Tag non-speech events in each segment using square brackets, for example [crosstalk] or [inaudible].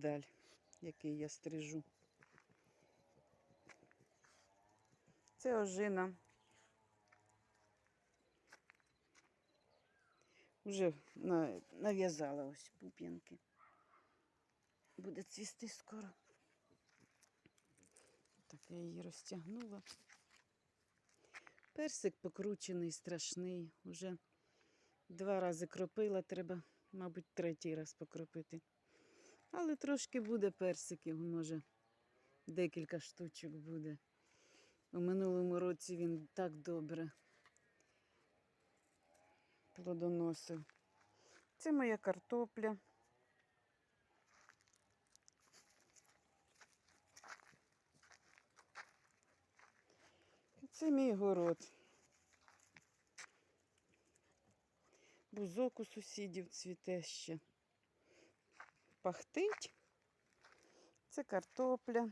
миндаль, який я стрижу. Це ожина. Уже нав'язала ось пуп'янки. Буде цвісти скоро. Так, я її розтягнула. Персик покручений, страшний. Уже два рази кропила, треба, мабуть, третій раз покропити. Але трошки буде персиків, може, декілька штучок буде. У минулому році він так добре плодоносив. Це моя картопля. Це мій город. Бузок у сусідів цвіте ще. Пахтить. Це картопля.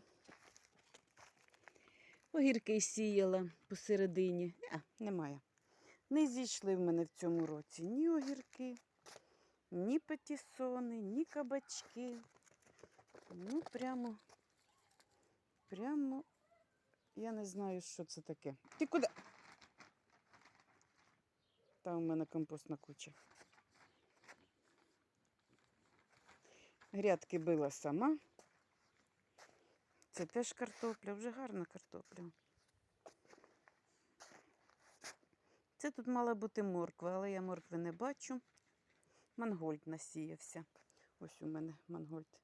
Огірки сіяла посередині. А, немає. Не зійшли в мене в цьому році ні огірки, ні петісони, ні кабачки. Ну, прямо, прямо, я не знаю, що це таке. Ти куди? Там у мене компостна куча. Грядки била сама. Це теж картопля, вже гарна картопля. Це тут мала бути морква, але я моркви не бачу. Мангольд насіявся. Ось у мене мангольд.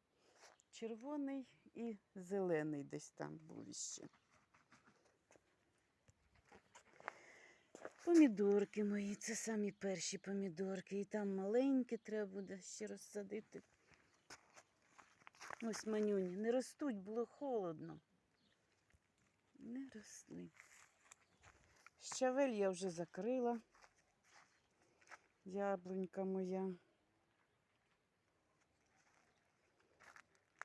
Червоний і зелений десь там був іще. Помідорки мої, це самі перші помідорки. І там маленькі треба буде ще розсадити. Ось манюні. Не ростуть, було холодно. Не росли. Щавель я вже закрила. Яблунька моя.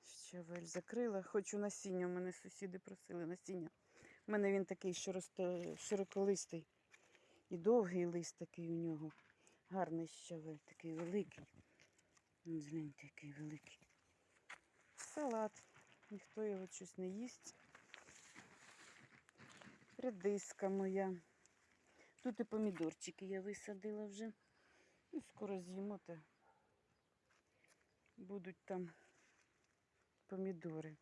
Щавель закрила. Хочу насіння. У мене сусіди просили насіння. У мене він такий широколистий. І довгий лист такий у нього. Гарний щавель, такий великий. Ось який великий. Салат. Ніхто його щось не їсть. Редиска моя. Тут і помідорчики я висадила вже. Ну, скоро з'їмо, то будуть там помідори.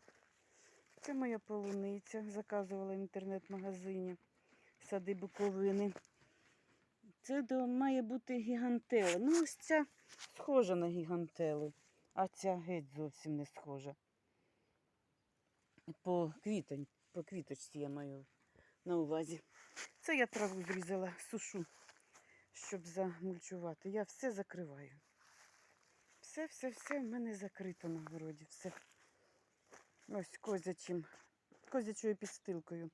Це моя полуниця. Заказувала в інтернет-магазині сади Буковини. Це має бути гігантела. Ну, ось ця схожа на гігантелу, а ця геть зовсім не схожа. По квітонь, по квіточці я маю на увазі. Це я траву зрізала, сушу, щоб замульчувати. Я все закриваю. Все, все, все в мене закрито на городі. Все. Ось козячим, козячою підстилкою.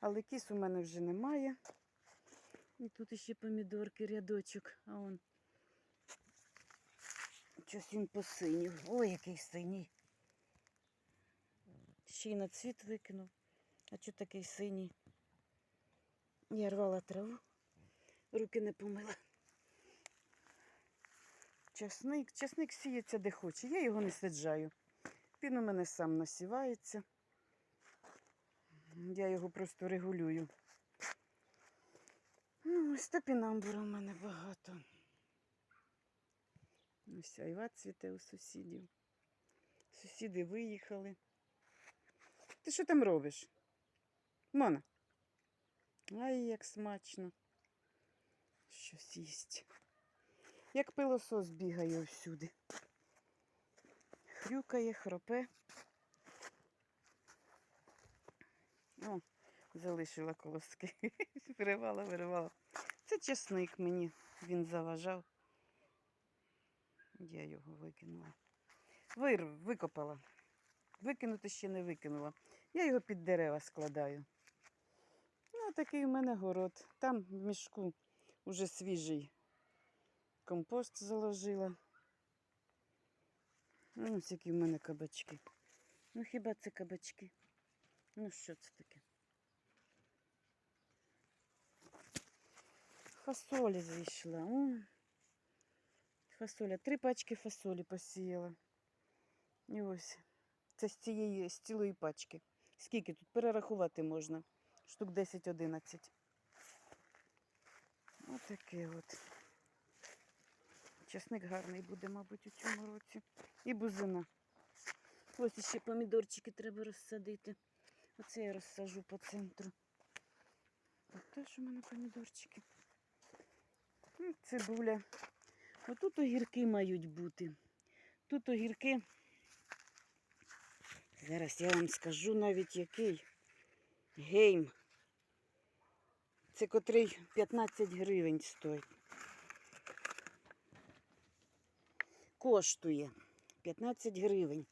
Але кіс у мене вже немає. І тут ще помідорки, рядочок, а он щось він посинів. Ой, який синій. Ще й на цвіт викинув. А чого такий синій? Я рвала траву, руки не помила. Часник, часник сіється де хоче. Я його не саджаю. Він у мене сам насівається. Я його просто регулюю. Ну, ось топінамбура в мене багато. Ось айва цвіте у сусідів. Сусіди виїхали. Ти що там робиш? Мона? Ай, як смачно. Щось їсть. Як пилосос бігає всюди. Хрюкає, хропе. О, залишила колоски. [laughs] Виривала, виривала. Це чесник мені, він заважав. Я його викинула. Вир, викопала. Викинути ще не викинула. Я його під дерева складаю. Ну, такий у мене город. Там в мішку уже свіжий компост заложила. Ну, ось які в мене кабачки. Ну, хіба це кабачки? Ну, що це таке? Фасолі зійшла. О, фасоля. Три пачки фасолі посіяла. І ось. Це з цієї з цілої пачки. Скільки тут перерахувати можна? Штук 10-11. Отаке от. Часник гарний буде, мабуть, у цьому році. І бузина. Ось іще помідорчики треба розсадити. Оце я розсажу по центру. От теж у мене помідорчики. Цибуля. Отут огірки мають бути. Тут огірки. Зараз я вам скажу навіть який. Гейм. Це котрий 15 гривень стоїть. Коштує 15 гривень.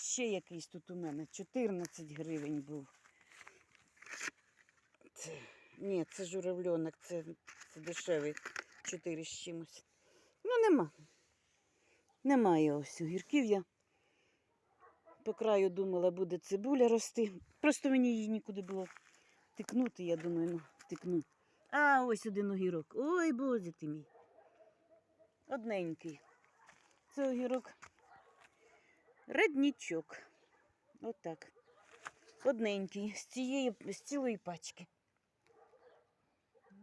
Ще якийсь тут у мене 14 гривень був. Це, ні, це журавльонок, це, це дешевий 4 з чимось. Ну, нема. Немає ось огірків я. По краю думала, буде цибуля рости. Просто мені її нікуди було тикнути, я думаю, ну, тикну. А ось один огірок. Ой, боже ти мій. Одненький. Це огірок. Реднічок. Отак. Одненький. З цієї, з цілої пачки.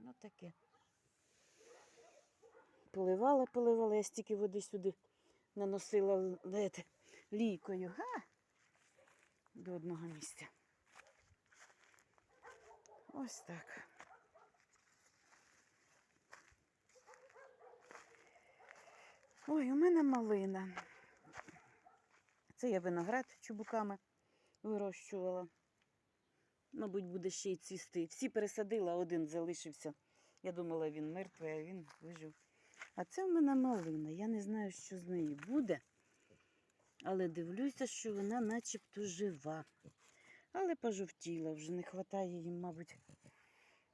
Отаке. Поливала, поливала, я стільки води сюди наносила лікою. Га! До одного місця. Ось так. Ой, у мене малина. Це я виноград чубуками вирощувала. Мабуть, буде ще й цвісти. Всі пересадила, один залишився. Я думала, він мертвий, а він вижив. А це в мене малина. Я не знаю, що з нею буде. Але дивлюся, що вона начебто жива. Але пожовтіла, вже не вистачає їм, мабуть.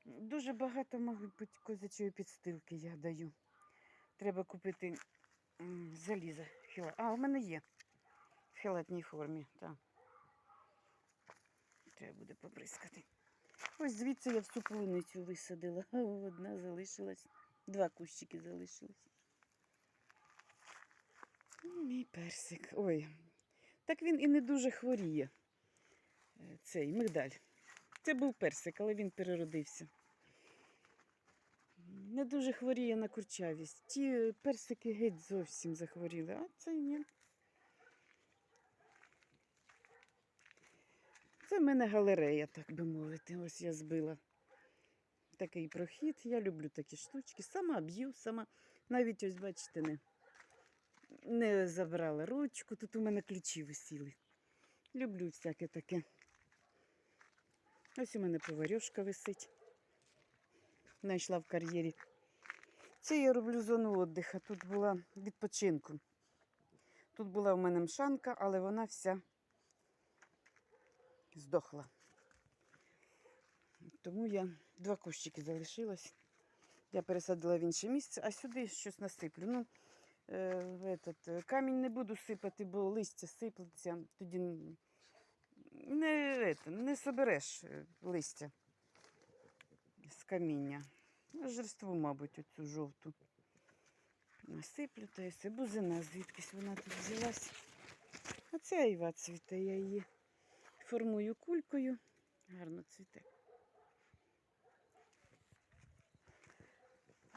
Дуже багато, мабуть, козячої підстилки я даю. Треба купити м, залізо. Філа. А, у мене є. В фіолетній формі, так. Треба буде побризкати. Ось звідси я всю полуницю висадила. [laughs] Одна залишилась. Два кущики залишилось. Ну, Мій персик. Ой. Так він і не дуже хворіє. Е, Цей мигдаль. Це був персик, але він переродився. Не дуже хворіє на курчавість. Ті е, персики геть зовсім захворіли, а цей ні. Це в мене галерея, так би мовити. Ось я збила такий прохід. Я люблю такі штучки. Сама б'ю, сама. Навіть ось, бачите, не, не забрала ручку. Тут у мене ключі висіли. Люблю всяке таке. Ось у мене поварьошка висить. Знайшла в кар'єрі. Це я роблю зону віддиху. Тут була відпочинку. Тут була у мене мшанка, але вона вся здохла. Тому я два кущики залишилось. Я пересадила в інше місце, а сюди щось насиплю. Ну, в этот, е, камінь не буду сипати, бо листя сиплеться, тоді не, это, не собереш е, листя з каміння. Ну, Жерству, мабуть, оцю жовту. Насиплю та й все. Бузина, звідкись вона тут взялась. А це айва цвіте, я її формую кулькою. Гарно цвіте.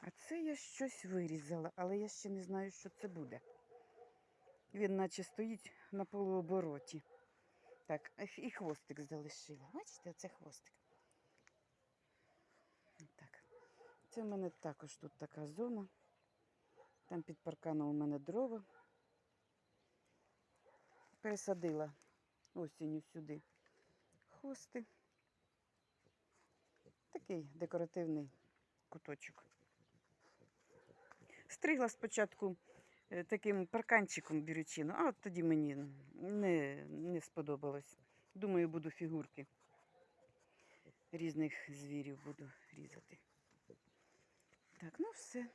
А це я щось вирізала, але я ще не знаю, що це буде. Він наче стоїть на полуобороті. Так, і хвостик залишила. Бачите, оце хвостик. Так. Це в мене також тут така зона. Там під парканом у мене дрова. Пересадила осінню сюди хости. Такий декоративний куточок. Стригла спочатку е, таким парканчиком бірючину, а от тоді мені не, не сподобалось. Думаю, буду фігурки різних звірів буду різати. Так, ну все.